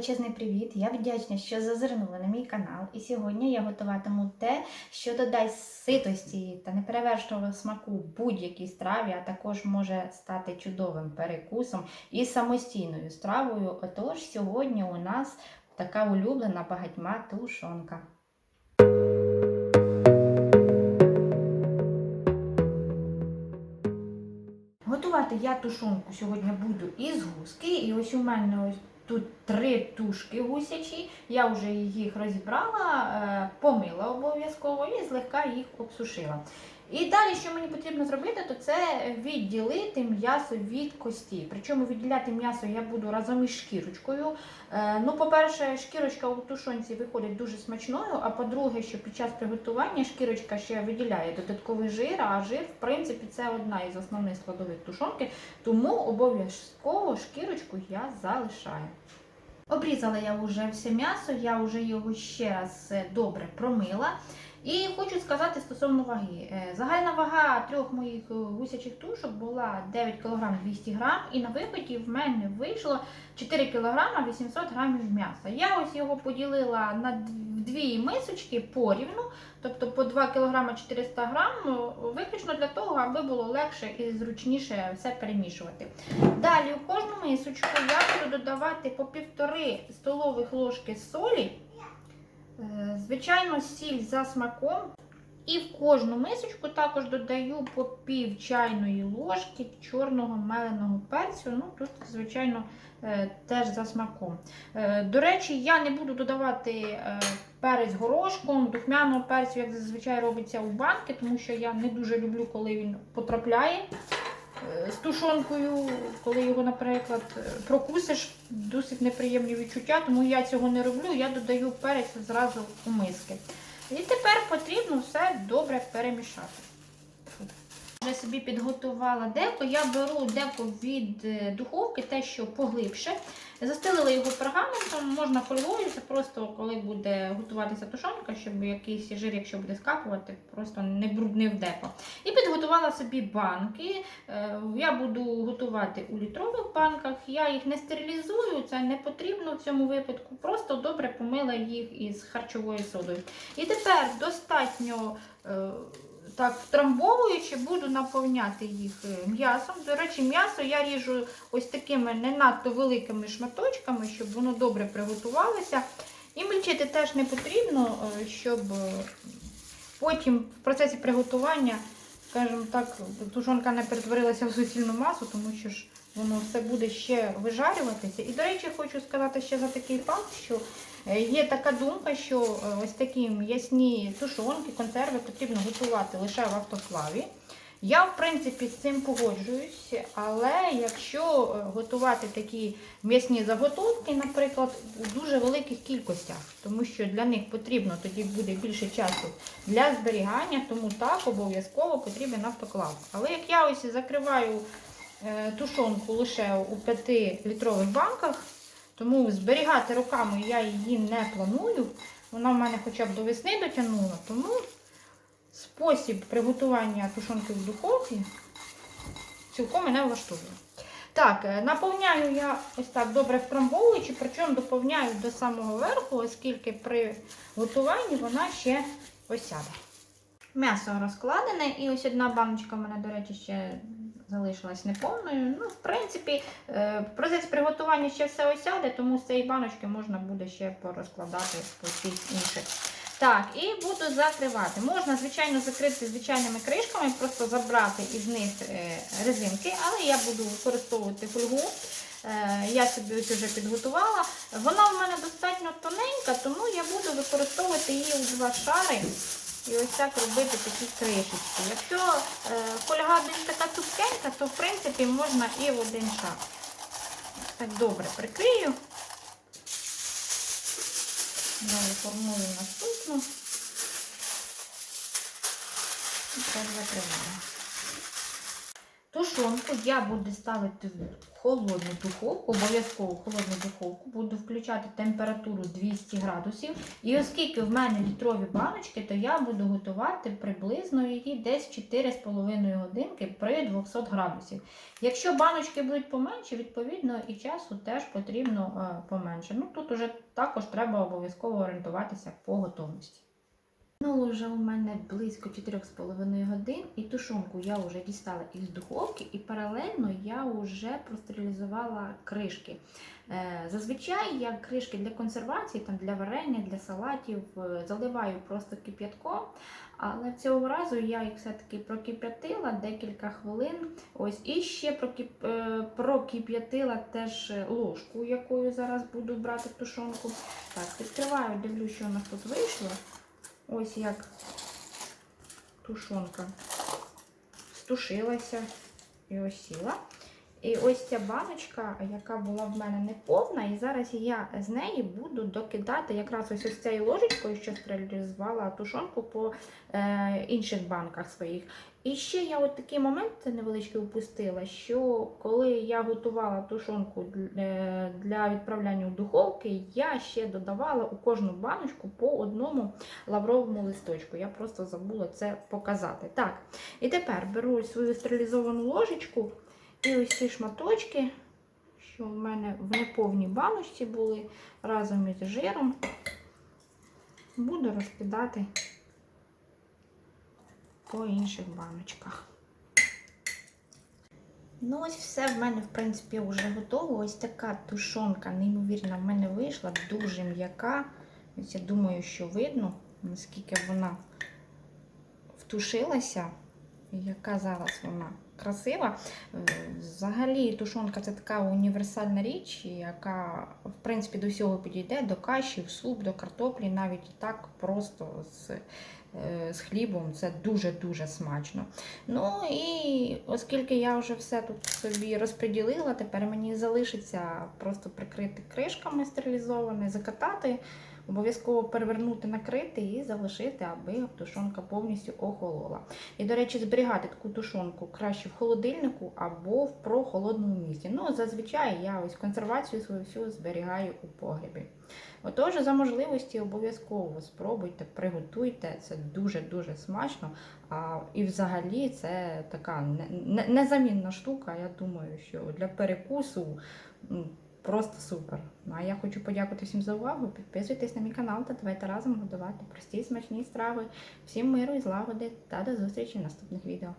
величезний привіт! Я вдячна, що зазирнули на мій канал. І сьогодні я готуватиму те, що додасть ситості та неперевершеного смаку будь-якій страві, а також може стати чудовим перекусом і самостійною стравою. Отож, сьогодні у нас така улюблена багатьма тушонка. Готувати я тушонку сьогодні буду із гуски. І ось у мене ось тут три тушки гусячі. Я вже їх розібрала, е, помила обов'язково і злегка їх обсушила. І далі, що мені потрібно зробити, то це відділити м'ясо від кості. Причому відділяти м'ясо я буду разом із шкірочкою. Е, Ну, по-перше, шкірочка у тушонці виходить дуже смачною. А по-друге, що під час приготування шкірочка ще виділяє додатковий жир, а жир, в принципі, це одна із основних складових тушонки, тому обов'язково шкірочку я залишаю. Обрізала я вже все м'ясо, я вже його ще раз добре промила. І хочу сказати стосовно ваги. Е, Загальна вага трьох моїх е, гусячих тушок була 9 кг 200 г, і на виході в мене вийшло 4 кг 800 г м'яса. Я ось його поділила на дві мисочки порівну, тобто по 2 кг 400 г, виключно для того, аби було легше і зручніше все перемішувати. Далі у кожну мисочку я буду додавати по півтори столових ложки солі. Е, Звичайно, сіль за смаком. І в кожну мисочку також додаю по пів чайної ложки чорного меленого перцю. Ну, тут, звичайно, е, теж за смаком. Е, До речі, я не буду додавати перець горошком, духмяного перцю, як зазвичай робиться у банки, тому що я не дуже люблю, коли він потрапляє з тушонкою, коли його, наприклад, прокусиш, досить неприємні відчуття, тому я цього не роблю, я додаю перець зразу у миски. І тепер потрібно все добре перемішати. Вже собі підготувала деко. Я беру деко від е, духовки, те, що поглибше. Застелила його пергаментом, можна фольгою, це просто коли буде готуватися тушонка, щоб якийсь жир, якщо буде скапувати, просто не бруднив деко. І підготувала собі банки. Е, Я буду готувати у літрових банках. Я їх не стерилізую, це не потрібно в цьому випадку. Просто добре помила їх із харчовою содою. І тепер достатньо. Так, втрамбовуючи, буду наповняти їх е, м'ясом. До речі, м'ясо я ріжу ось такими не надто великими шматочками, щоб воно добре приготувалося. І мельчити теж не потрібно, е, щоб е, потім в процесі приготування, скажімо так, тушонка не перетворилася в суцільну масу, тому що ж воно все буде ще вижарюватися. І, до речі, хочу сказати ще за такий факт, що є така думка, що е, ось такі м'ясні тушонки, консерви потрібно готувати лише в автоклаві. Я, в принципі, з цим погоджуюсь, але якщо е, готувати такі м'ясні заготовки, наприклад, у дуже великих кількостях, тому що для них потрібно тоді буде більше часу для зберігання, тому так обов'язково потрібен автоклав. Але як я ось закриваю е, тушонку лише у 5-літрових банках, тому зберігати руками я її не планую. Вона в мене хоча б до весни дотягнула, тому спосіб приготування тушонки в духовці цілком мене влаштовує. Так, е, наповняю я ось так добре втрамбовуючи, причому доповняю до самого верху, оскільки при готуванні вона ще осяде. М'ясо розкладене, і ось одна баночка в мене, до речі, ще залишилась неповною. Ну, в принципі, е, в процесі приготування ще все осяде, тому з цієї баночки можна буде ще порозкладати по всіх інших. Так, і буду закривати. Можна, звичайно, закрити звичайними кришками, просто забрати із них е, резинки, але я буду використовувати фольгу. Е, Я собі ось вже підготувала. Вона в мене достатньо тоненька, тому я буду використовувати її у два шари. І ось так робити такі кришечки. Якщо е, фольга більш така цупкенька, то в принципі можна і в один шар. Так добре прикрию. Далі формую наступну. І так закриваю. Тушонку я буду ставити в холодну духовку, обов'язково холодну духовку, буду включати температуру 200 градусів. І оскільки в мене літрові баночки, то я буду готувати приблизно її десь 4,5 годинки при 200 градусів. Якщо баночки будуть поменші, відповідно і часу теж потрібно е, поменше. Ну тут уже також треба обов'язково орієнтуватися по готовності. Минуло вже у мене близько 4,5 годин, і тушонку я вже дістала із духовки, і паралельно я вже простерилізувала кришки. Е, Зазвичай я кришки для консервації, там, для варення, для салатів е, заливаю просто кип'ятком. Але цього разу я їх все-таки прокип'ятила декілька хвилин. Ось і ще прокип... е, прокип'ятила теж ложку, якою зараз буду брати тушонку. Так, відкриваю, дивлюсь, що у нас тут вийшло. Ось як тушонка стушилася і ось сіла. І ось ця баночка, яка була в мене не повна, і зараз я з неї буду докидати якраз ось ось цією ложечкою, що стерилізувала тушонку по е, інших банках своїх. І ще я от такий момент невеличкий упустила, що коли я готувала тушонку для, для відправляння в духовки, я ще додавала у кожну баночку по одному лавровому листочку. Я просто забула це показати. Так, і тепер беру свою стерилізовану ложечку і ось ці шматочки, що в мене в неповній баночці були разом із жиром, буду розкидати по інших баночках. Ну, ось все в мене, в принципі, вже готово. Ось така тушонка, неймовірна, в мене вийшла, дуже м'яка. Ось я думаю, що видно, наскільки вона втушилася, яка зараз вона красива. Е, Взагалі, тушонка це така універсальна річ, яка, в принципі, до всього підійде, до каші, в суп, до картоплі, навіть так просто з, е, з хлібом. Це дуже-дуже смачно. Ну і оскільки я вже все тут собі розподілила, тепер мені залишиться просто прикрити кришками стерилізованими, закатати. Обов'язково перевернути, накрити і залишити, аби тушонка повністю охолола. І, до речі, зберігати таку тушонку краще в холодильнику або в прохолодному місці. Ну, зазвичай я ось консервацію свою всю зберігаю у погрібі. Отож, за можливості обов'язково спробуйте, приготуйте. Це дуже-дуже смачно. А, і взагалі це така не- не- незамінна штука. Я думаю, що для перекусу. Просто супер. Ну а я хочу подякувати всім за увагу. Підписуйтесь на мій канал та давайте разом готувати прості смачні страви. Всім миру і злагоди та до зустрічі в наступних відео.